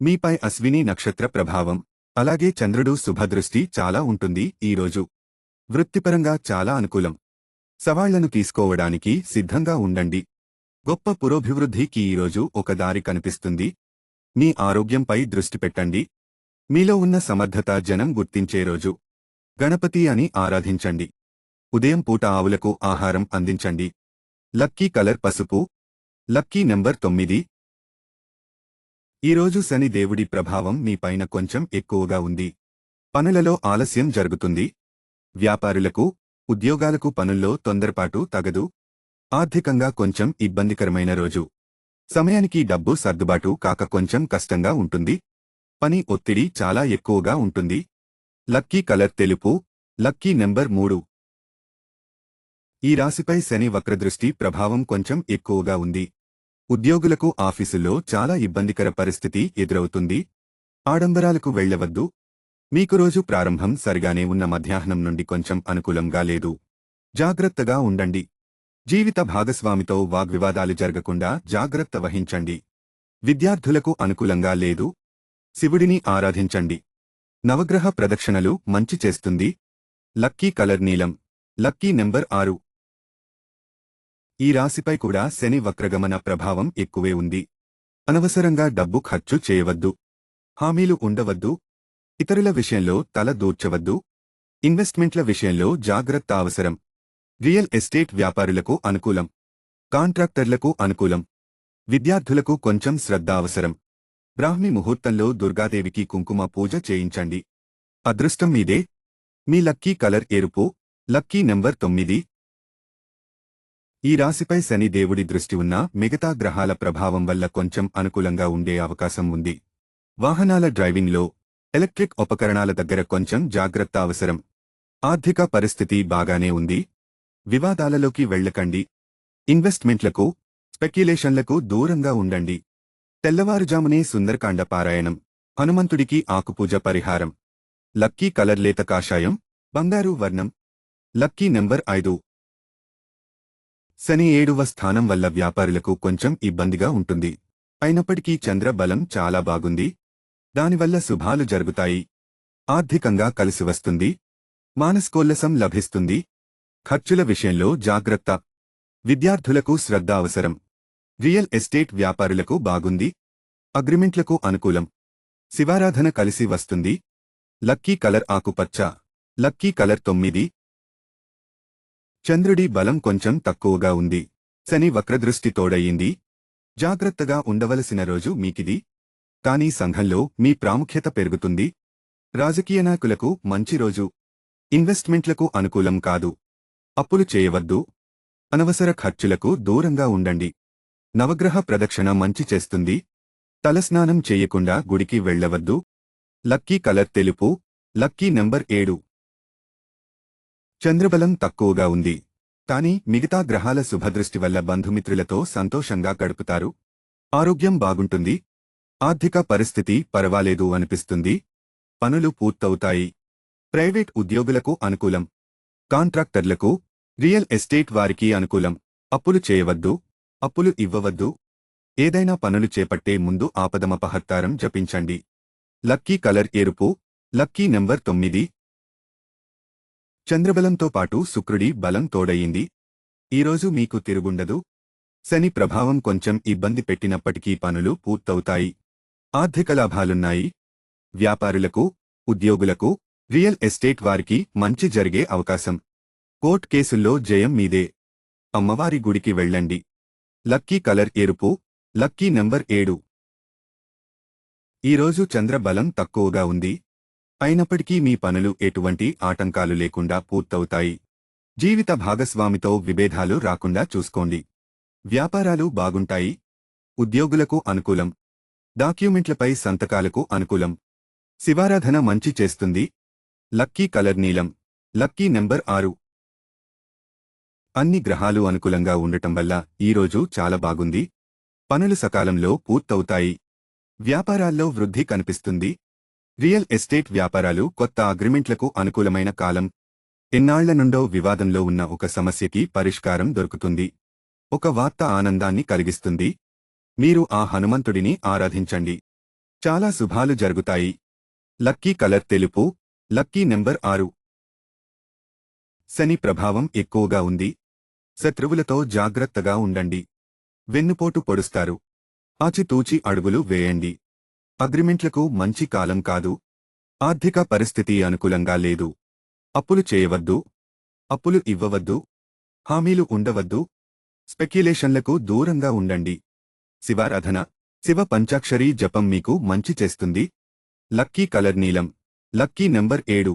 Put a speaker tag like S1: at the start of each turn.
S1: మీపై అశ్విని నక్షత్ర ప్రభావం అలాగే చంద్రుడు శుభదృష్టి చాలా ఉంటుంది ఈరోజు వృత్తిపరంగా చాలా అనుకూలం. సవాళ్ళను తీసుకోవడానికి సిద్ధంగా ఉండండి. గొప్ప పురోభివృద్ధికి ఈరోజు ఒక దారి కనిపిస్తుంది. మీ ఆరోగ్యంపై దృష్టి పెట్టండి. మీలో ఉన్న సమర్థత జనం గుర్తించే రోజు. గణపతి అని ఆరాధించండి. ఉదయం పూట ఆవులకు ఆహారం అందించండి. లక్కీ కలర్ పసుపు. లక్కీ నెంబర్ తొమ్మిది. ఈరోజు శని దేవుడి ప్రభావం మీపైన కొంచెం ఎక్కువగా ఉంది. పనులలో ఆలస్యం జరుగుతుంది. వ్యాపారులకు ఉద్యోగాలకు పనుల్లో తొందరపాటు తగదు. ఆర్థికంగా కొంచెం ఇబ్బందికరమైన రోజు. సమయానికి డబ్బు సర్దుబాటు కాక కొంచెం కష్టంగా ఉంటుంది. పని ఒత్తిడి చాలా ఎక్కువగా ఉంటుంది. లక్కీ కలర్ తెలుపు లక్కీ నెంబర్ మూడు. ఈ రాశిపై శని వక్రదృష్టి ప్రభావం కొంచెం ఎక్కువగా ఉంది. ఉద్యోగులకు ఆఫీసుల్లో చాలా ఇబ్బందికర పరిస్థితి ఎదురవుతుంది. ఆడంబరాలకు వెళ్ళవద్దు మీకు రోజు ప్రారంభం సరిగానే ఉన్న మధ్యాహ్నం నుండి కొంచెం అనుకూలంగా లేదు. జాగ్రత్తగా ఉండండి. జీవిత భాగస్వామితో వాగ్వివాదాలు జరగకుండా జాగ్రత్త వహించండి. విద్యార్థులకు అనుకూలంగా లేదు. శివుడిని ఆరాధించండి. నవగ్రహ ప్రదక్షిణలు మంచి చేస్తుంది. లక్కీ కలర్ నీలం. లక్కీ నెంబర్ ఆరు. ఈ రాశిపై కూడా శని వక్రగమన ప్రభావం ఎక్కువే ఉంది. అనవసరంగా డబ్బు ఖర్చు చేయవద్దు. హామీలు ఉండవద్దు. ఇతరుల విషయంలో తల దూర్చవద్దు. ఇన్వెస్ట్మెంట్ల విషయంలో జాగ్రత్త అవసరం. రియల్ ఎస్టేట్ వ్యాపారులకు అనుకూలం. కాంట్రాక్టర్లకు అనుకూలం. విద్యార్థులకు కొంచెం శ్రద్ధ అవసరం. బ్రాహ్మి ముహూర్తంలో దుర్గాదేవికి కుంకుమ పూజ చేయించండి. అదృష్టం మీదే. మీ లక్కీ కలర్ ఎరుపు. లక్కీ నెంబర్ తొమ్మిది. ఈ రాశిపై శని దేవుడి దృష్టి ఉన్న మిగతా గ్రహాల ప్రభావం వల్ల కొంచెం అనుకూలంగా ఉండే అవకాశం ఉంది. వాహనాల డ్రైవింగ్లో ఎలక్ట్రిక్ ఉపకరణాల దగ్గర కొంచెం జాగ్రత్త అవసరం. ఆర్థిక పరిస్థితి బాగానే ఉంది. వివాదాలలోకి వెళ్ళకండి. ఇన్వెస్ట్మెంట్లకు స్పెక్యులేషన్లకు దూరంగా ఉండండి. తెల్లవారుజామునే సుందరకాండ పారాయణం. హనుమంతుడికి ఆకుపూజ పరిహారం. లక్కీ కలర్ లేత కాషాయం బంగారు వర్ణం. లక్కీ నెంబర్ ఐదు. శని ఏడువ స్థానం వల్ల వ్యాపారులకు కొంచెం ఇబ్బందిగా ఉంటుంది. అయినప్పటికీ చంద్ర బలం చాలా బాగుంది. దానివల్ల శుభాలు జరుగుతాయి. ఆర్థికంగా కలిసి వస్తుంది. లభిస్తుంది. ఖర్చుల విషయంలో జాగ్రత్త. విద్యార్థులకు శ్రద్ధ అవసరం. రియల్ ఎస్టేట్ వ్యాపారులకు బాగుంది. అగ్రిమెంట్లకు అనుకూలం. శివారాధన కలిసి వస్తుంది. లక్కీ కలర్ ఆకుపచ్చ. లక్కీ కలర్ తొమ్మిది. చంద్రుడి బలం కొంచెం తక్కువగా ఉంది. శని వక్రదృష్టి తోడయింది. జాగ్రత్తగా ఉండవలసిన రోజు మీకిది. కానీ సంఘంలో మీ ప్రాముఖ్యత పెరుగుతుంది. రాజకీయ నాయకులకు మంచి రోజు. ఇన్వెస్ట్మెంట్లకు అనుకూలం కాదు. అప్పులు చేయవద్దు. అనవసర ఖర్చులకు దూరంగా ఉండండి. నవగ్రహ ప్రదక్షిణ మంచి చేస్తుంది. తలస్నానం చేయకుండా గుడికి వెళ్ళవద్దు. లక్కీ కలర్ తెలుపు. లక్కీ నెంబర్ ఏడు. చంద్రబలం తక్కువగా ఉంది. కానీ మిగతా గ్రహాల శుభదృష్టి వల్ల బంధుమిత్రులతో సంతోషంగా గడుపుతారు. ఆరోగ్యం బాగుంటుంది. ఆర్థిక పరిస్థితి పర్వాలేదు అనిపిస్తుంది. పనులు పూర్తవుతాయి. ప్రైవేట్ ఉద్యోగులకు అనుకూలం. కాంట్రాక్టర్లకు రియల్ ఎస్టేట్ వారికి అనుకూలం. అప్పులు చేయవద్దు. అప్పులు ఇవ్వవద్దు. ఏదైనా పనులు చేపట్టే ముందు ఆపదమపహర్తారం జపించండి. లక్కీ కలర్ ఎరుపు. లక్కీ నెంబర్ తొమ్మిది. చంద్రబలంతో పాటు శుక్రుడి బలం తోడయింది. ఈరోజు మీకు తిరుగుండదు. శని ప్రభావం కొంచెం ఇబ్బంది పెట్టినప్పటికీ పనులు పూర్తవుతాయి. ఆర్థిక లాభాలున్నాయి. వ్యాపారులకు ఉద్యోగులకు రియల్ ఎస్టేట్ వారికి మంచి జరిగే అవకాశం. కోర్ట్ కేసుల్లో జయం మీదే. అమ్మవారి గుడికి వెళ్ళండి. లక్కీ కలర్ ఎరుపు లక్కీ నెంబర్ ఏడు. ఈరోజు చంద్రబలం తక్కువగా ఉంది. అయినప్పటికీ మీ పనులు ఎటువంటి ఆటంకాలు లేకుండా పూర్తవుతాయి. జీవిత భాగస్వామితో విభేదాలు రాకుండా చూసుకోండి. వ్యాపారాలు బాగుంటాయి. ఉద్యోగులకు అనుకూలం. డాక్యుమెంట్లపై సంతకాలకు అనుకూలం. శివారాధన మంచి చేస్తుంది. లక్కీ కలర్ నీలం. లక్కీ నెంబర్ ఆరు. అన్ని గ్రహాలు అనుకూలంగా ఉండటం వల్ల ఈరోజు చాలా బాగుంది. పనులు సకాలంలో పూర్తవుతాయి. వ్యాపారాల్లో వృద్ధి కనిపిస్తుంది. రియల్ ఎస్టేట్ వ్యాపారాలు కొత్త అగ్రిమెంట్లకు అనుకూలమైన కాలం. ఎన్నాళ్ళ నుండో వివాదంలో ఉన్న ఒక సమస్యకి పరిష్కారం దొరుకుతుంది. ఒక వార్త ఆనందాన్ని కలిగిస్తుంది. మీరు ఆ హనుమంతుడిని ఆరాధించండి. చాలా శుభాలు జరుగుతాయి. లక్కీ కలర్ తెలుపు లక్కీ నెంబర్ ఆరు. శని ప్రభావం ఎక్కువగా ఉంది. శత్రువులతో జాగ్రత్తగా ఉండండి. వెన్నుపోటు పొడుస్తారు. ఆచితూచి అడుగులు వేయండి. అగ్రిమెంట్లకు మంచి కాలం కాదు. ఆర్థిక పరిస్థితి అనుకూలంగా లేదు. అప్పులు చేయవద్దు. అప్పులు ఇవ్వవద్దు. హామీలు ఉండవద్దు. స్పెక్యులేషన్లకు దూరంగా ఉండండి. శివారాధన శివ పంచాక్షరీ జపం మీకు మంచి చేస్తుంది. లక్కీ కలర్ నీలం లక్కీ నెంబర్ ఏడు.